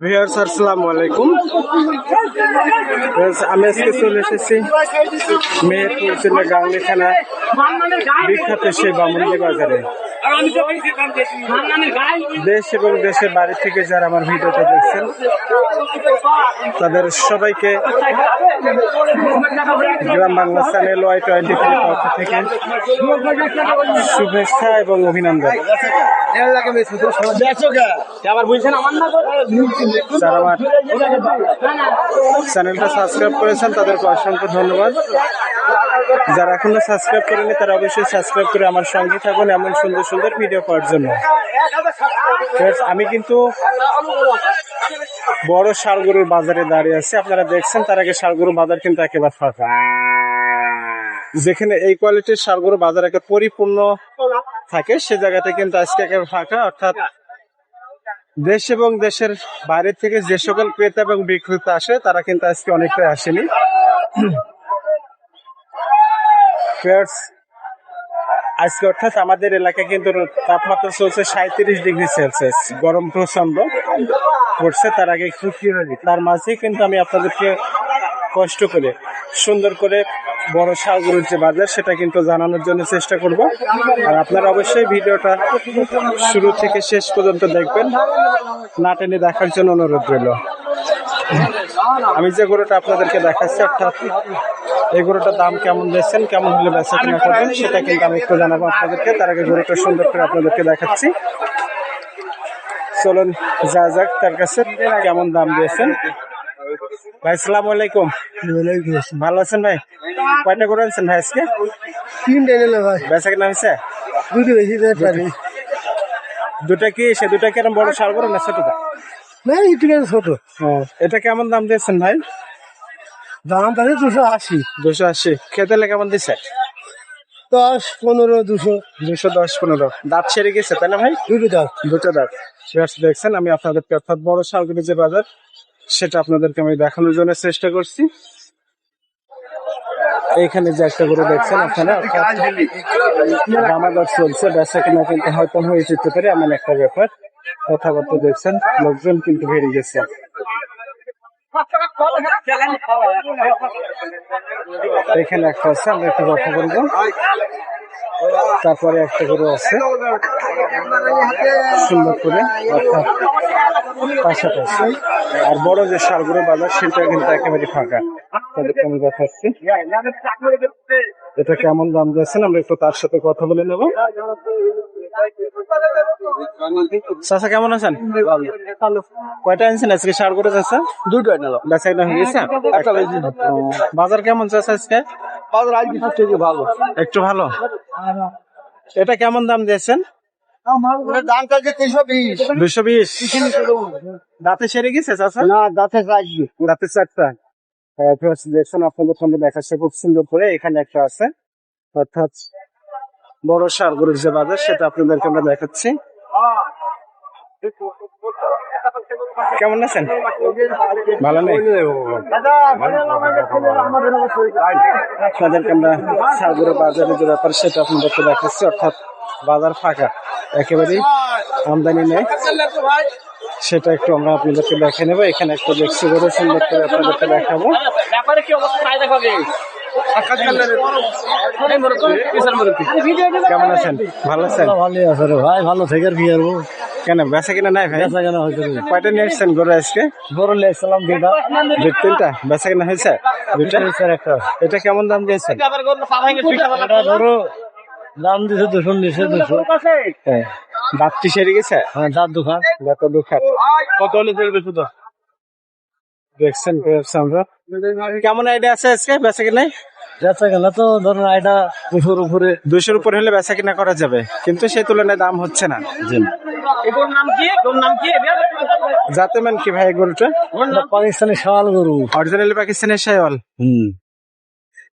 Viewers আসসালামু আলাইকুম। আমি আজকে চলে এসেছি মেহেরপুর জেলা থানা বিখ্যাত সেই বামুন্দি বাজারে। দেশ এবং দেশের বাড়ি থেকে যারা আমার ভিডিওটা দেখছেন তাদের সবাইকে Gram Bangla channel Y twenty three পক্ষ থেকে শুভেচ্ছা এবং অভিনন্দন। যারা আমার চ্যানেলটা সাবস্ক্রাইব করেছেন তাদেরকে অসংখ্য ধন্যবাদ। যারা এখনও সাবস্ক্রাইব করেনি তারা অবশ্যই সাবস্ক্রাইব করে আমার সঙ্গে থাকুন এমন সুন্দর সুন্দর ভিডিও পাওয়ার জন্য। আমি কিন্তু বড় সারগরুর বাজারে দাঁড়িয়ে আছি। আপনারা দেখছেন, তার আগে সারগরুর বাজার কিন্তু একেবারে ফাঁকা। যেখানে এই কোয়ালিটির সারগরু বাজার একে পরিপূর্ণ থাকে, সে জায়গাটা কিন্তু আজকে একেবারে ফাঁকা। অর্থাৎ দেশ এবং দেশের বাইরে থেকে যে সকল ক্রেতা এবং বিক্রেতা আসে, তারা কিন্তু আজকে অনেকটাই আসেনি। Friends, আজকে অর্থাৎ আমাদের এলাকায় কিন্তু তাপমাত্রা চলছে সাঁত্রিশ ডিগ্রি সেলসিয়াস। গরম প্রচণ্ড পড়ছে তার আগে একটু তার মাঝে কিন্তু আমি আপনাদেরকে কষ্ট করে সুন্দর করে বড় সাগরের যে বাজার সেটা কিন্তু জানানোর জন্য চেষ্টা করব। আর আপনারা অবশ্যই ভিডিওটা শুরু থেকে শেষ পর্যন্ত দেখবেন না টেনে দেখার জন্য অনুরোধ রইল। আমি যে গরুটা আপনাদেরকে দেখাচ্ছি অর্থাৎ এই গরুটার দাম কেমন দিয়েছেন কেমন হলে বেচা কিনা করবেন সেটা কিন্তু আমি একটু জানাব আপনাদেরকে। তার আগে গরুটা সুন্দর করে আপনাদেরকে দেখাচ্ছি। চলুন যা যাক তার কাছে কেমন দাম দিয়েছেন। ভাই সালাম আলাইকুম। ভালো আছেন ভাই? কয়টা গরু আনছেন ভাই আজকে? তিনটে নিলে ভাই। বেচা কিনা হয়েছে? দুটো বেশি পারি। দুটা কি সে দুটা কি এরকম বড় সার গরু না ছোটটা না একটু ছোট। এটা কেমন দাম দিয়েছেন ভাই? দাম তাহলে দুশো আশি। দুশো আশি। খেতে কেমন দিচ্ছে দশ পনেরো দুশো। দুশো দশ পনেরো। দাঁত ছেড়ে গেছে তাই না ভাই? দুটো দাঁত। দুটো দাঁত। দেখছেন আমি আপনাদের অর্থাৎ বড় শালগুলি যে বাজার। সেটা আপনাদেরকে আমি দেখানোর জন্য চেষ্টা করছি। এইখানে যে একটা গরু দেখছেন আপনারা দামাদার চলছে বেচা কিনা কিন্তু হয়তো হয়ে যেতে পারে এমন একটা ব্যাপার। কথাবার্তা দেখছেন লোকজন কিন্তু বেড়ে গেছে। এখানে একটা আছে, আমরা একটু কথা বলব। তারপরে একটা গরু আছে সুন্দর করে অর্থাৎ পাশাপাশি। আর বড় যে সারগুলো বাজার, সেটা কিন্তু একেবারে ফাঁকা। তাদেরকে আমি দেখাচ্ছি এটা কেমন দাম দিয়েছেন আমরা একটু তার সাথে কথা বলে নেব। চাচা কেমন আছেন? কয়টা আনছেন আজকে? সার করে চাচা? দুটো বেচা কিনা হয়ে গেছে? বাজার কেমন চাচা আজকে? বাজার আজকে সব থেকে ভালো। একটু ভালো? এটা কেমন দাম দিয়েছেন? দাম তিনশো বিশ। দুশো বিশ। দাঁতে সেরে গেছে চাচা? না দাঁতে চারটা হ্যাঁ, viewers দেখছেন আপনাদের সামনে দেখাচ্ছে খুব সুন্দর করে এখানে একটা আছে। অর্থাৎ বড় সারগরুর যে বাজার সেটা আপনাদেরকে আমরা দেখাচ্ছি। কেমন আছেন? ভালো নেই? আপনাদেরকে আমরা সারগরের বাজারের যে ব্যাপার, সেটা আপনাদেরকে দেখাচ্ছি। অর্থাৎ বাজার ফাঁকা, একেবারেই আমদানি নেই। সেটা একটু আমরা আপনাদেরকে দেখে নেব। এখানে একটা দেখছি বড় সুন্দর করে আপনাদেরকে দেখাবো। ব্যাপারে কি অবস্থা দেখাবে? কেমন আছেন? ভালো আছেন? ভালো আছে ভাই ভালো থেকে কি করব কেন বেচা কিনা নাই ভাই? বেচা কেনা হয়েছে রে। কয়টা নিয়ে আসছেন গরু আজকে? গরু দুই তিনটা? বেচা কিনা হয়েছে? দুইটা? স্যার একটা। এটা কেমন দাম দিয়েছেন? দাম দিছে দুশো নিচে দুশো হ্যাঁ। দাঁতটি সেরে গেছে? হ্যাঁ দাঁত দোকান। দাঁত দুখাত। কত হলে চলবে শুধু দেখছেন আমরা। কেমন আইডিয়া আছে আজকে? বেচা কিনায় বেচা কেনা তো ধরুন এটা দুশোর উপরে। দুশোর উপর হলে বেচা কিনা করা যাবে। কিন্তু সেই তুলনায় দাম হচ্ছে না। কি? কি? যাতে মান কি? ভাই গরুটা? পাকিস্তানের শাল গরু। অরিজিনালি পাকিস্তানের শেওয়াল। হুম।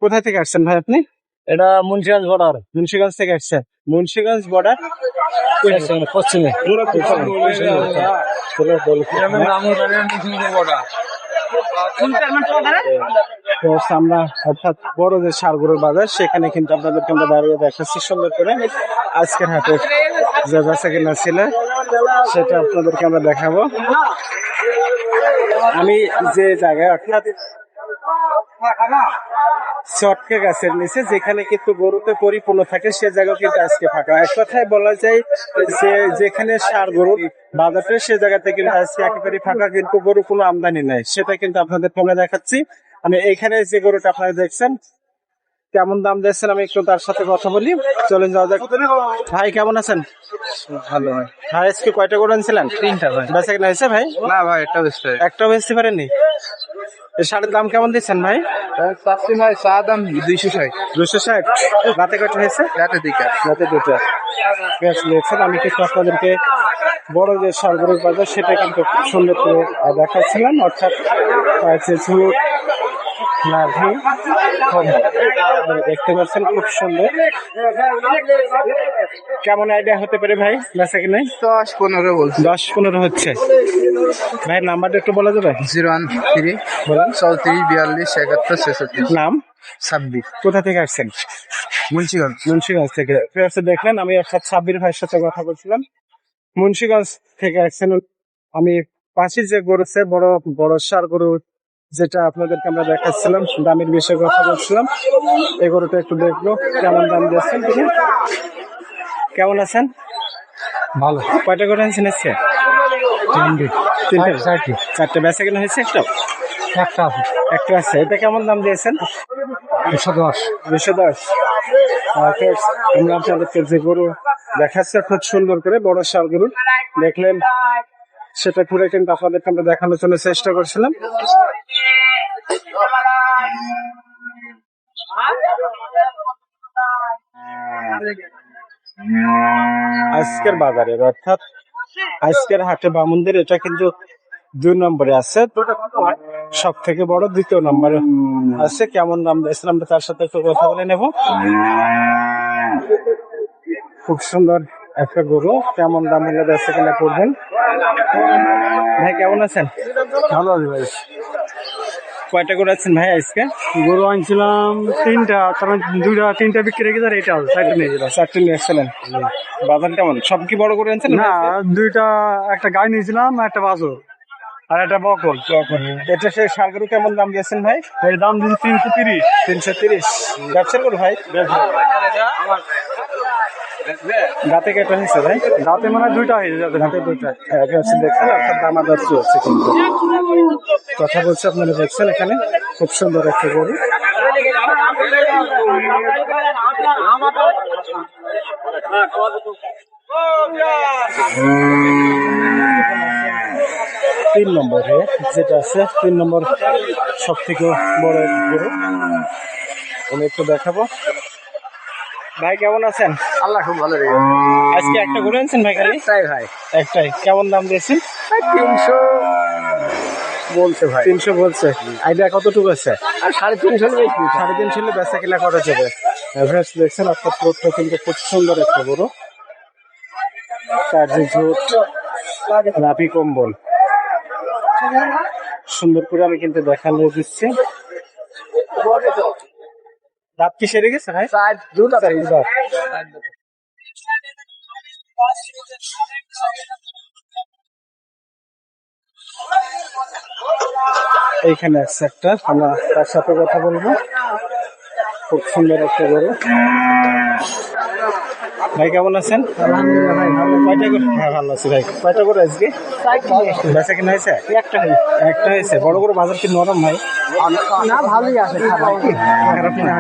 কোথায় থেকে আসছেন ভাই আপনি? এটা মুন্সিগঞ্জ বর্ডার মুন্সিগঞ্জ থেকে আসছেন মুন্সিগঞ্জ বর্ডার পশ্চিমে। আমরা অর্থাৎ বড় যে সারগুলোর বাজার, সেখানে কিন্তু আপনাদেরকে আমরা দাঁড়িয়ে দেখাচ্ছি সুন্দর করে। আজকের হাটে যে বেচা কিনা ছিল, সেটা আপনাদেরকে আমরা দেখাবো। আমি যে জায়গায় অর্থাৎ চটকে গাছের নিচে যেখানে কিন্তু গরুতে পরিপূর্ণ থাকে সে জায়গা কিন্তু আজকে ফাঁকা। এক কথায় বলা যায় যে যেখানে সার গরু বাজারে সে জায়গাতে কিন্তু আজকে একেবারে ফাঁকা কিন্তু গরু কোনো আমদানি নাই। সেটা কিন্তু আপনাদের তোমরা দেখাচ্ছি। মানে এইখানে যে গরুটা আপনারা দেখছেন কেমন দাম দিচ্ছেন আমি একটু তার সাথে কথা বলি। চলেন যাওয়া যাক। ভাই কেমন আছেন? ভালো ভাই। ভাই আজকে কয়টা গরু আনছিলেন? তিনটা ভাই। বেচা কিনা হয়েছে ভাই? না ভাই একটা বেশি একটাও বেচতে পারেননি? শাড়ির দাম কেমন দিচ্ছেন ভাই? চাচ্ছি ভাই চা দাম দুইশো ষাট। দুশো ষাট? রাতে কয়টা হয়েছে? রাতে দিকে রাতে দুটো বেশ নিয়েছেন। আমি কিছু আপনাদেরকে বড় যে সরগরুর বাজার সেটা কিন্তু খুব সুন্দর করে দেখাচ্ছিলাম। অর্থাৎ নাভি দেখতে পাচ্ছেন খুব সুন্দর। কেমন আইডিয়া হতে পারে ভাই? বেচা কি নাই দশ পনেরো বলছি। দশ পনেরো হচ্ছে। ভাইয়ের নাম্বারটা একটু বলা যাবে জিরো ওয়ান থ্রি বলেন। চৌত্রিশ বিয়াল্লিশ একাত্তর ছেষট্টি। নাম? ছাব্বিশ। কোথা থেকে আসছেন? মুন্সিগঞ্জ। মুন্সিগঞ্জ থেকে। দেখলেন আমি অর্থাৎ সাব্বির ভাইয়ের সাথে কথা বলছিলাম। মুন্সিগঞ্জ থেকে আসছেন আমি পাশে যে গরুছে বড় বড় সার গরু যেটা আপনাদেরকে আমরা দেখাচ্ছিলাম দামের বিষয়ে কথা বলছিলাম। এই গরুটা একটু দেখল কেমন দাম দিয়েছেন তিনি? কেমন আছেন? ভালো। কয়টা করে আনছেন আজকে? তিনটে। চারটে বেচা কেনা হয়েছে একটা? একটা আছে। একটা আছে। এটা কেমন দাম দিয়েছেন? দশ দুশো। দশ আহ, আমরা আপনাদেরকে যে গরু দেখাচ্ছে খুব সুন্দর করে বড় সার গরু। দেখলেন সেটা ঘুরে কিন্তু আপনাদেরকে আমরা দেখানোর জন্য চেষ্টা করছিলাম। আজকের বাজারে, অর্থাৎ আজকের হাটে বামুনদের, এটা কিন্তু দুই নম্বরে আছে। সব থেকে বড় দ্বিতীয় নম্বরে আছে। কেমন দাম দিয়েছেন তার সাথে একটু কথা বলে নেব। খুব সুন্দর একটা গরু, কেমন দাম হলে বেচা কেনা করবেন? ভাই, কেমন আছেন? ভালো আছে ভাই। কয়টা গরু আছেন ভাই আজকে? গরু আনছিলাম তিনটা তার দুইটা তিনটা বিক্রি রেখে তার এটা সাইডে নিয়ে গেলাম চারটে নিয়ে আসছিলেন বাজার কেমন? সব কি বড় করে আনছেন না দুইটা একটা গাই নিয়েছিলাম একটা বাজো আর একটা বকল। এটা সেই সার গরু কেমন দাম দিয়েছেন ভাই? এর দাম দিচ্ছি তিনশো তিরিশ। তিনশো তিরিশ। ব্যবসার গরু ভাই? দাঁতে কেটে হয়েছে ভাই। রাতে মানে দুইটা হয়েছে যাতে দাঁতে দুইটা। হ্যাঁ ব্যবসা দেখছেন, অর্থাৎ দামাদার চলছে কিন্তু। কথা বলছে আপনারা দেখছেন এখানে, খুব সুন্দর একটা গরু। তিন নম্বরে যেটা আছে, তিন নম্বর সব থেকে বড় গরু। আমি একটু দেখাবো। ভাই কেমন আছেন? আল্লাহ খুব ভালো রেখে আজকে একটা গরু আনছেন ভাই খালি? তাই ভাই। একটাই। কেমন দাম দিয়েছেন? তিনশো বলছে ভাই। তিনশো বলছে। আইডিয়া কতটুকু আছে? আর সাড়ে তিনশো সাড়ে তিনশো বেচা কিনা করা যাবে এভারেজ দেখছেন অর্থাৎ রোডটা কিন্তু খুব সুন্দর একটা তার যে ঝোট নাভি কম্বল। সুন্দর করে আমি কিন্তু দেখানো দিচ্ছি। দাঁত কি সেরে গেছে ভাই? দুটা। এইখানে আছে একটা আমরা তার সাথে কথা বলব। খুব সুন্দর একটা গরু। ভাই কেমন আছেন? কয়টা করে হ্যাঁ ভালো আছি ভাই। কয়টা করে আজকে? বেচা কিনা হয়েছে? একটা একটা হয়েছে। বড় বড় বাজার কি নরম ভাই? না ভালোই আছে খারাপ না।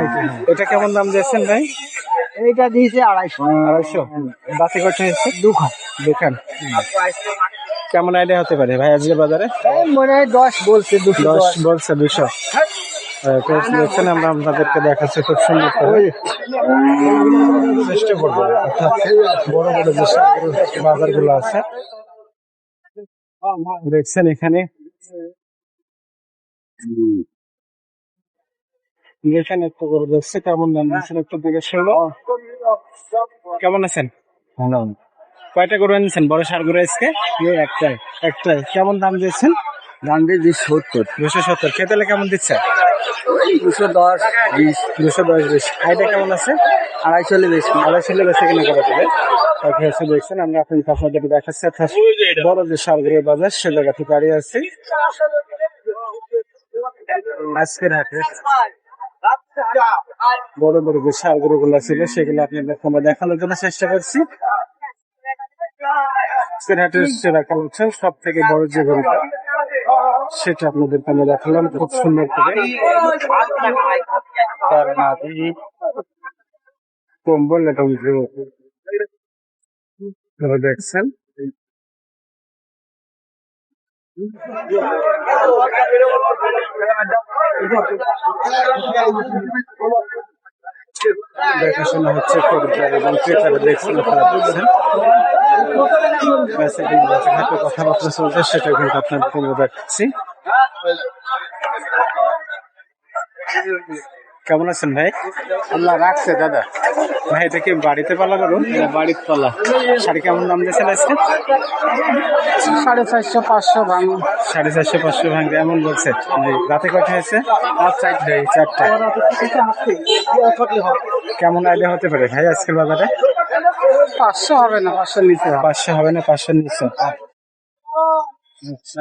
এটা কেমন দাম দিয়েছেন ভাই? এইটা দিয়েছে আড়াইশো। আড়াইশো? বাকি কয়টা হয়েছে? দুখান। দোকান কেমন আইডিয়া হতে পারে ভাই আজকে বাজারে? মনে হয় দশ বলছে দশ দশ। বলছে দুশো। দেখছেন আমরা আপনাদেরকে দেখাচ্ছি খুব সুন্দর করে। চেষ্টা করব অর্থাৎ বড় বড় যে বাজারগুলো আছে। দেখছেন এখানে? এখানে একটু করে দেখছে কেমন দাম দিচ্ছেন একটু দিকে শুনলো কেমন আছেন? কয়টা গরু এনেছেন? বড় সার গরু আজকে? একটাই। একটাই। কেমন দাম দিয়েছেন? দাম দিয়ে দিস সত্তর। দুশো সত্তর। খেতেলে কেমন দিচ্ছে দুশো দশ, বিশ, দুশো দশ, বিশ। আইডিয়া কেমন আছে? আড়াইশো হলে বেশি আড়াইশো হলে বেশি কিনা করা? যাবে ওকে এসে দেখছেন, আমরা আপনাদের আপনাদের দেখাচ্ছি, অর্থাৎ বড় যে সারগুড়ির বাজার সে জায়গা থেকে দাঁড়িয়ে আছি। আজকের হাটে বড় বড় যে সারগুলো গুলো ছিল, সেগুলো আপনাদের তোমরা দেখানোর জন্য চেষ্টা করছি। আজকের হাটের সেরা কালেকশন সব থেকে বড় যে গরুটা। সেটা আপনাদের আমি দেখালাম, খুব সুন্দর করে। তার নাভি কম্বল এটা আপনারা দেখছেন? দেখাশোনা হচ্ছে এবং দেখছেন। কথাবার্তা চলছে সেটা কিন্তু আপনার ফোনে দেখাচ্ছি কেমন আছেন ভাই? আল্লাহ রাখছে দাদা। ভাই এটা কি বাড়িতে পালা করুন বাড়ির তলা শাড়ি কেমন দাম দিয়েছেন আজকে? সাড়ে চারশো পাঁচশো ভাঙ। সাড়ে চারশো পাঁচশো ভাঙবে এমন বলছে। রাতে কয়টা হয়েছে? পাঁচ চারটে। চারটা। কেমন আইডিয়া হতে পারে ভাই আজকের বাজারে? পাঁচশো হবে না পাঁচশো নিচে পাঁচশো হবে না পাঁচশো নিচে। আচ্ছা,